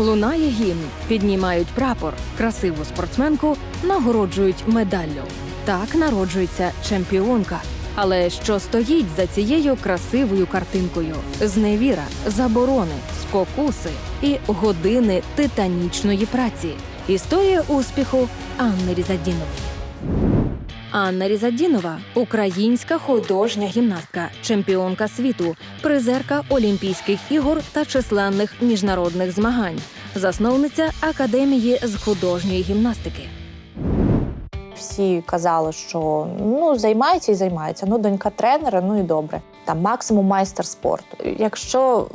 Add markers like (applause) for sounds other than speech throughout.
Лунає гімн, піднімають прапор, красиву спортсменку нагороджують медаллю. Так народжується чемпіонка. Але що стоїть за цією красивою картинкою? Зневіра, заборони, спокуси і години титанічної праці. Історія успіху Анни Різадінової. Анна Різадінова українська художня гімнастка, чемпіонка світу, призерка Олімпійських ігор та численних міжнародних змагань, засновниця академії з художньої гімнастики. Всі казали, що ну займається і займається. Ну, донька тренера, ну і добре. Там максимум майстер спорту. Якщо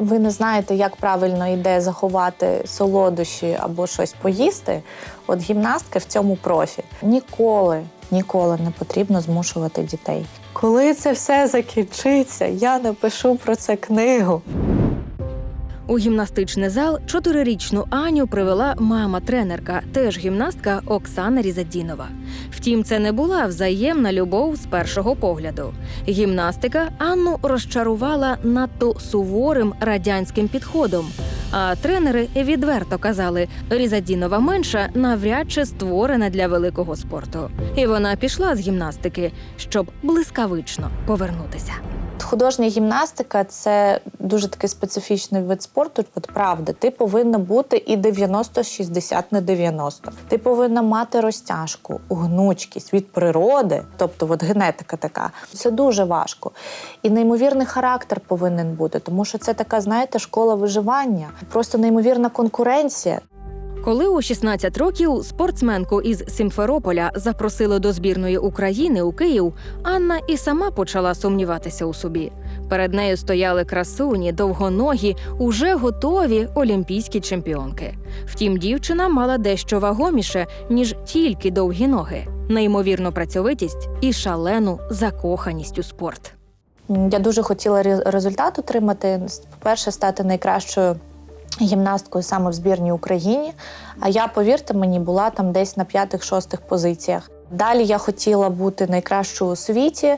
ви не знаєте, як правильно йде заховати солодощі або щось поїсти, от гімнастка в цьому профі. Ніколи, ніколи не потрібно змушувати дітей. Коли це все закінчиться, я напишу про це книгу. У гімнастичний зал чотирирічну Аню привела мама-тренерка, теж гімнастка Оксана Різадінова. Втім, це не була взаємна любов з першого погляду. Гімнастика Анну розчарувала надто суворим радянським підходом. А тренери відверто казали, Різадінова менша навряд чи створена для великого спорту. І вона пішла з гімнастики, щоб блискавично повернутися. Художня гімнастика це дуже такий специфічний вид спорту. От правда, ти повинна бути і 90-60 на 90. Ти повинна мати розтяжку, гнучкість від природи, тобто от генетика така. Це дуже важко. І неймовірний характер повинен бути, тому що це така, знаєте, школа виживання, просто неймовірна конкуренція. Коли у 16 років спортсменку із Сімферополя запросили до збірної України у Київ, Анна і сама почала сумніватися у собі. Перед нею стояли красуні, довгоногі, уже готові олімпійські чемпіонки. Втім, дівчина мала дещо вагоміше, ніж тільки довгі ноги, неймовірну працьовитість і шалену закоханість у спорт. Я дуже хотіла ре- результат отримати. По-перше, стати найкращою гімнасткою саме в збірній Україні. А я, повірте мені, була там десь на п'ятих-шостих позиціях. Далі я хотіла бути найкращою у світі,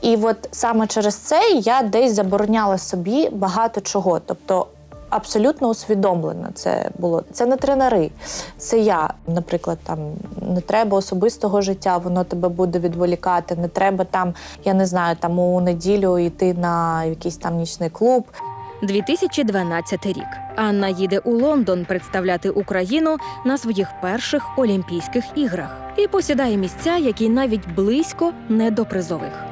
і от саме через це я десь забороняла собі багато чого. Тобто абсолютно усвідомлено це було. Це не тренери, це я. Наприклад, там не треба особистого життя, воно тебе буде відволікати. Не треба там, я не знаю, там у неділю йти на якийсь там нічний клуб. 2012 рік. Анна їде у Лондон представляти Україну на своїх перших Олімпійських іграх і посідає місця, які навіть близько не до призових.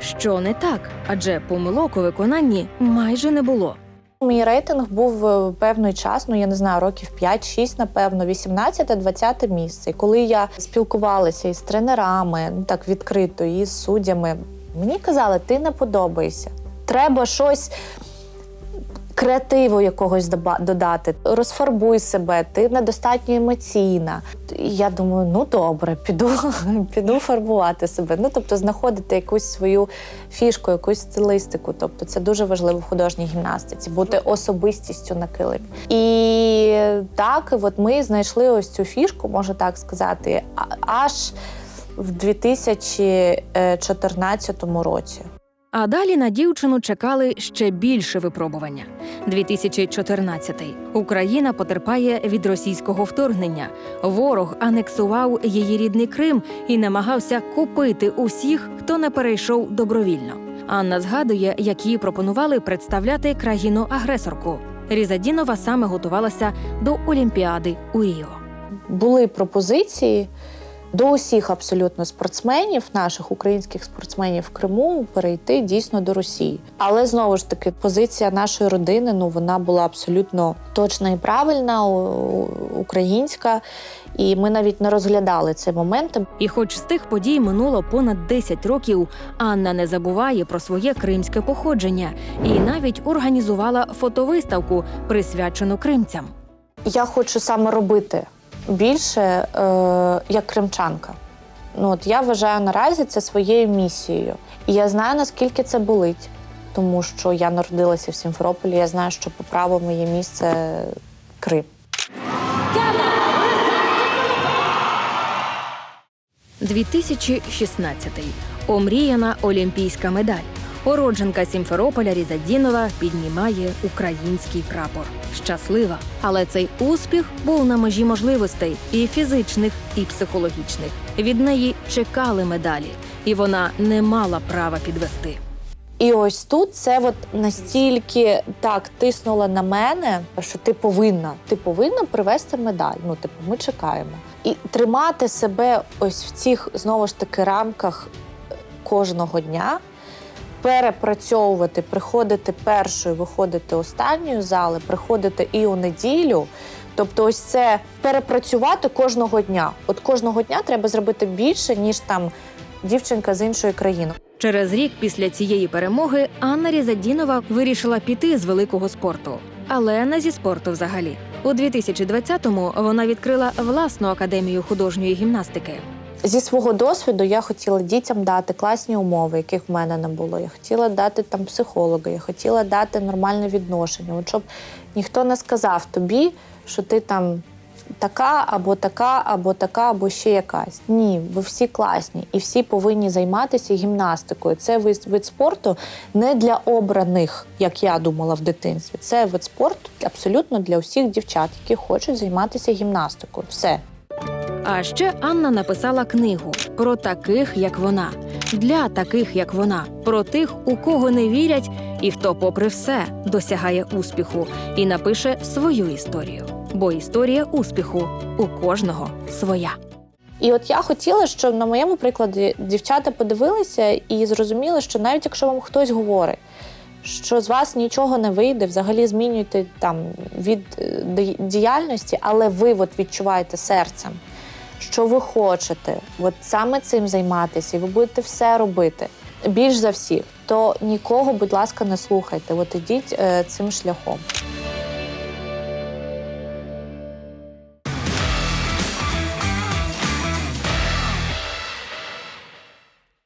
Що не так, адже помилок у виконанні майже не було. Мій рейтинг був е, певний час, ну я не знаю, років 5-6, напевно, 18-20 місце. І коли я спілкувалася із тренерами, ну так відкрито, і суддями, мені казали, ти не подобаєшся. Треба щось. Креативу якогось додати, розфарбуй себе, ти недостатньо емоційна. Я думаю, ну добре, піду, (laughs) піду фарбувати себе. Ну тобто знаходити якусь свою фішку, якусь стилистику. Тобто це дуже важливо в художній гімнастиці, бути особистістю на килимі. І так, от ми знайшли ось цю фішку, можу так сказати, аж в 2014 році. А далі на дівчину чекали ще більше випробування. 2014. Україна потерпає від російського вторгнення. Ворог анексував її рідний Крим і намагався купити усіх, хто не перейшов добровільно. Анна згадує, як їй пропонували представляти країну-агресорку. Різадінова саме готувалася до Олімпіади у Ріо. були пропозиції до усіх абсолютно спортсменів, наших українських спортсменів в Криму, перейти дійсно до Росії. Але знову ж таки, позиція нашої родини ну вона була абсолютно точна і правильна, українська. І ми навіть не розглядали цей момент. І хоч з тих подій минуло понад 10 років, Анна не забуває про своє кримське походження і навіть організувала фотовиставку, присвячену кримцям. Я хочу саме робити більше е, як кримчанка. Ну от я вважаю наразі це своєю місією. І я знаю, наскільки це болить, тому що я народилася в Сімферополі. Я знаю, що по праву моє місце Крим. 2016. Омріяна олімпійська медаль. Уродженка Сімферополя Різадінова піднімає український прапор. Щаслива, але цей успіх був на межі можливостей і фізичних, і психологічних. Від неї чекали медалі, і вона не мала права підвести. І ось тут це от настільки так тиснуло на мене, що ти повинна, ти повинна привезти медаль. Ну, типу, ми чекаємо. І тримати себе ось в цих знову ж таки рамках кожного дня, перепрацьовувати, приходити першою, виходити останньою зали, приходити і у неділю. Тобто, ось це перепрацювати кожного дня. От кожного дня треба зробити більше, ніж там дівчинка з іншої країни. Через рік після цієї перемоги Анна Різадінова вирішила піти з великого спорту, але не зі спорту взагалі. У 2020-му вона відкрила власну академію художньої гімнастики. Зі свого досвіду я хотіла дітям дати класні умови, яких в мене не було. Я хотіла дати там психолога, я хотіла дати нормальне відношення. От щоб ніхто не сказав тобі, що ти там така або така, або така, або ще якась. Ні, ви всі класні і всі повинні займатися гімнастикою. Це вид, спорту не для обраних, як я думала в дитинстві. Це вид спорту абсолютно для всіх дівчат, які хочуть займатися гімнастикою. Все. А ще Анна написала книгу про таких, як вона, для таких, як вона, про тих, у кого не вірять, і хто, попри все, досягає успіху, і напише свою історію. Бо історія успіху у кожного своя. І от я хотіла, щоб на моєму прикладі дівчата подивилися і зрозуміли, що навіть якщо вам хтось говорить, що з вас нічого не вийде, взагалі змінюєте там від е, діяльності, але ви от відчуваєте серцем, що ви хочете, от саме цим займатися, і ви будете все робити більш за всіх, то нікого, будь ласка, не слухайте. От ідіть е, цим шляхом.